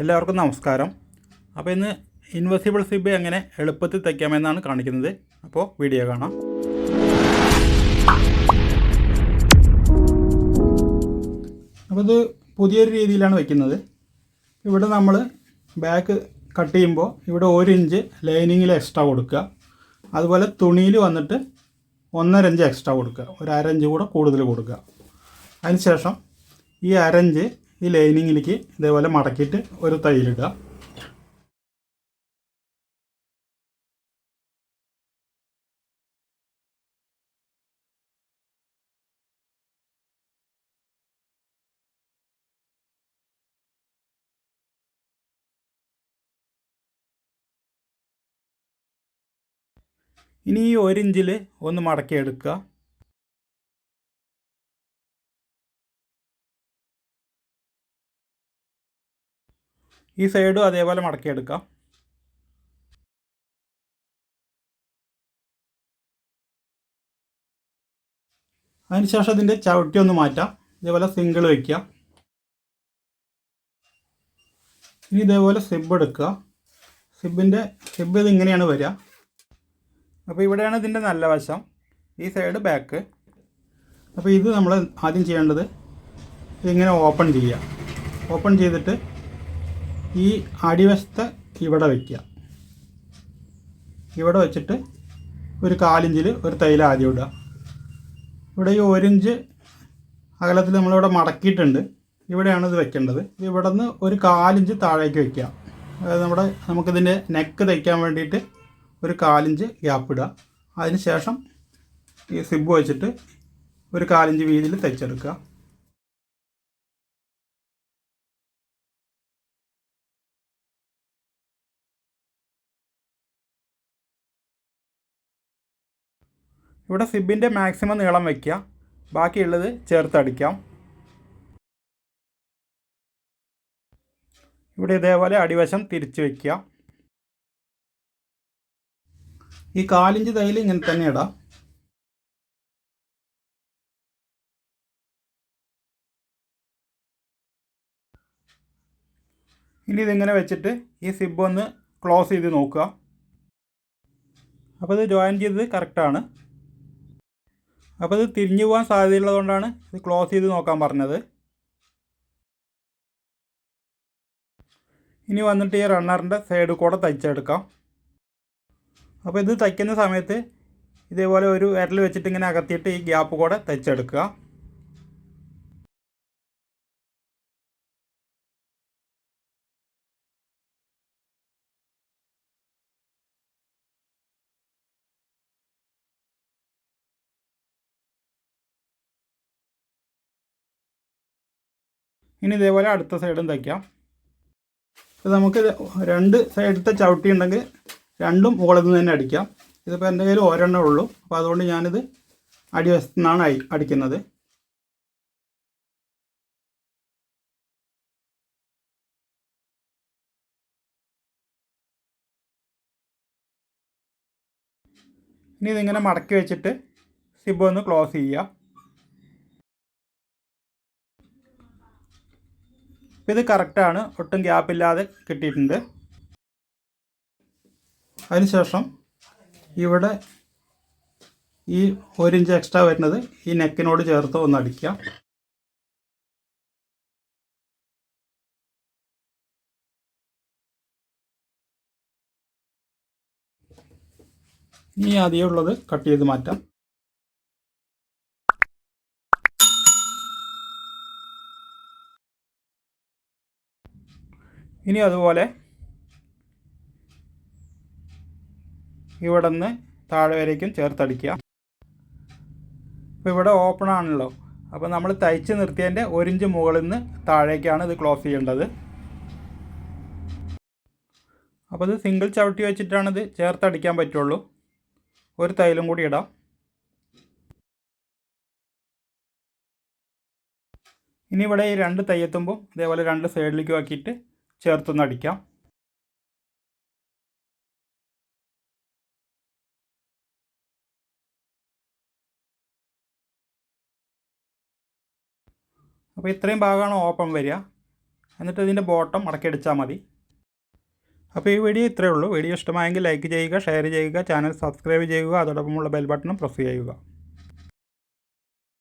എല്ലാവർക്കും നമസ്കാരം. അപ്പോൾ ഇന്ന് ഇൻവെസിബിൾ സിബ് എങ്ങനെ എളുപ്പത്തിൽ തയ്ക്കാമെന്നാണ് കാണിക്കുന്നത്. അപ്പോൾ വീഡിയോ കാണാം. അപ്പോൾ ഇത് പുതിയൊരു രീതിയിലാണ് വയ്ക്കുന്നത് ഇവിടെ നമ്മൾ ബാക്ക് കട്ട് ചെയ്യുമ്പോൾ ഇവിടെ ഒരു ഇഞ്ച് ലൈനിങ്ങിൽ എക്സ്ട്രാ കൊടുക്കുക. അതുപോലെ തുണിയിൽ വന്നിട്ട് ഒന്നര ഇഞ്ച് എക്സ്ട്രാ കൊടുക്കുക. ഒരു അരഞ്ച് കൂടെ കൂടുതൽ കൊടുക്കുക. അതിനുശേഷം ഈ അരഞ്ച് ഈ ലൈനിങ്ങിലേക്ക് ഇതേപോലെ മടക്കിയിട്ട് ഒരു തൈലിടുക ഇനി ഈ ഒരു ഇഞ്ചിൽ ഒന്ന് മടക്കി എടുക്കുക ഈ സൈഡും അതേപോലെ മടക്കിയെടുക്കാം. അതിനുശേഷം ഇതിന്റെ ചവിട്ടി ഒന്ന് മാറ്റാം. ഇതേപോലെ സിംഗിൾ വയ്ക്കുക ഇനി ഇതേപോലെ സിബ് എടുക്കുക. സിബിന്റെ സിബ് ഇത് ഇങ്ങനെയാണ് വരിക. അപ്പോൾ ഇവിടെയാണ് ഇതിന്റെ നല്ല വശം. ഈ സൈഡ് ബാക്ക് അപ്പോൾ ഇത് നമ്മൾ ആദ്യം ചെയ്യേണ്ടത് ഇതിങ്ങനെ ഓപ്പൺ ചെയ്യുക. ഓപ്പൺ ചെയ്തിട്ട് ഈ അടിവശത്ത് ഇവിടെ വയ്ക്കുക ഇവിടെ വെച്ചിട്ട് ഒരു കാലിഞ്ചിൽ ഒരു തൈല ആദ്യം ഇടുക. ഇവിടെ ഈ ഒരിഞ്ച് അകലത്തിൽ നമ്മളിവിടെ മടക്കിയിട്ടുണ്ട്. ഇവിടെയാണ് ഇത് വെക്കേണ്ടത്. ഇവിടെ നിന്ന് ഒരു കാലിഞ്ച് താഴേക്ക് വെക്കുക. അതായത് നമ്മുടെ നമുക്കിതിന്റെ നെക്ക് തയ്ക്കാൻ വേണ്ടിയിട്ട് ഒരു കാലിഞ്ച് ഗ്യാപ്പ് ഇടുക. അതിന് ശേഷം ഈ സിബ് വെച്ചിട്ട് ഒരു കാലിഞ്ച് വീതിയിൽ തയ്ച്ചെടുക്കുക. ഇവിടെ സിബിന്റെ മാക്സിമം നീളം വയ്ക്കുക. ബാക്കിയുള്ളത് ചേർത്തടിക്കാം ഇവിടെ ഇതേപോലെ അടിവശം തിരിച്ച് വയ്ക്കുക. ഈ കാലിഞ്ച് തൈൽ ഇങ്ങനെ തന്നെ ഇടാം. ഇനി ഇതിങ്ങനെ വെച്ചിട്ട് ഈ സിബ് ഒന്ന് ക്ലോസ് ചെയ്ത് നോക്കുക. അപ്പോൾ ഇത് ജോയിൻ ചെയ്തത് കറക്റ്റാണ് അപ്പോൾ ഇത് തിരിഞ്ഞു പോകാൻ സാധ്യതയുള്ളതുകൊണ്ടാണ് ഇത് ക്ലോസ് ചെയ്ത് നോക്കാൻ പറഞ്ഞത്. ഇനി വന്നിട്ട് ഈ റണ്ണറിന്റെ സൈഡ് കൂടെ തയ്ച്ചെടുക്കാം. അപ്പോൾ ഇത് തയ്ക്കുന്ന സമയത്ത് ഇതേപോലെ ഒരു വിരൽ വെച്ചിട്ട് ഇങ്ങനെ അകത്തിയിട്ട് ഈ ഗ്യാപ്പ് കൂടെ തയ്ച്ചെടുക്കുക. ഇനി ഇതേപോലെ അടുത്ത സൈഡും തയ്ക്കാം ഇത് നമുക്ക് രണ്ട് സൈഡത്തെ ചവിട്ടി ഉണ്ടെങ്കിൽ രണ്ടും മുകളിൽ നിന്ന് തന്നെ അടിക്കാം. ഇതിപ്പോൾ എന്റെ കയ്യിൽ ഒരെണ്ണേ ഉള്ളൂ. അപ്പോൾ അതുകൊണ്ട് ഞാനിത് അടിവശത്തു നിന്നാണ് അടി അടിക്കുന്നത്. ഇനി ഇതിങ്ങനെ മടക്കി വെച്ചിട്ട് സിബ് ഒന്ന് ക്ലോസ് ചെയ്യുക. ഇത് കറക്റ്റാണ് ഒട്ടും ഗ്യാപ്പില്ലാതെ കിട്ടിയിട്ടുണ്ട്. അതിനുശേഷം ഇവിടെ ഈ ഒരു ഇഞ്ച് എക്സ്ട്രാ വരുന്നത് ഈ നെക്കിനോട് ചേർത്ത് ഒന്ന് അടിക്കാം ഇനി ആദ്യം കട്ട് ചെയ്ത് മാറ്റാം. ഇനി അതുപോലെ ഇവിടെ നിന്ന് താഴെ വരേക്കും ചേർത്തടിക്കുക. അപ്പോൾ ഇവിടെ ഓപ്പൺ ആണല്ലോ. അപ്പോൾ നമ്മൾ തയ്ച്ച് നിർത്തിയതിന്റെ ഒരിഞ്ച് മുകളിൽ നിന്ന് താഴേക്കാണ് ഇത് ക്ലോസ് ചെയ്യേണ്ടത്. അപ്പോൾ ഇത് സിംഗിൾ ചവിട്ടി വെച്ചിട്ടാണ് ഇത് ചേർത്തടിക്കാൻ പറ്റുള്ളൂ. ഒരു തൈലും കൂടി ഇടാം. ഇനി ഇവിടെ ഈ രണ്ട് തയ്യെത്തുമ്പോൾ ഇതേപോലെ രണ്ട് സൈഡിലേക്ക് ആക്കിയിട്ട് ചേർത്തൊന്ന് അടിക്കാം അപ്പോൾ ഇത്രയും ഭാഗമാണ് ഓപ്പൺ വരിക. എന്നിട്ട് ഇതിന്റെ ബോട്ടം അടക്കിയടിച്ചാൽ മതി. അപ്പോൾ ഈ വീഡിയോ ഇത്രയേ ഉള്ളൂ. വീഡിയോ ഇഷ്ടമായെങ്കിൽ ലൈക്ക് ചെയ്യുക ഷെയർ ചെയ്യുക ചാനൽ സബ്സ്ക്രൈബ് ചെയ്യുക അതോടൊപ്പമുള്ള ബെൽ ബട്ടണും പ്രസ് ചെയ്യുക.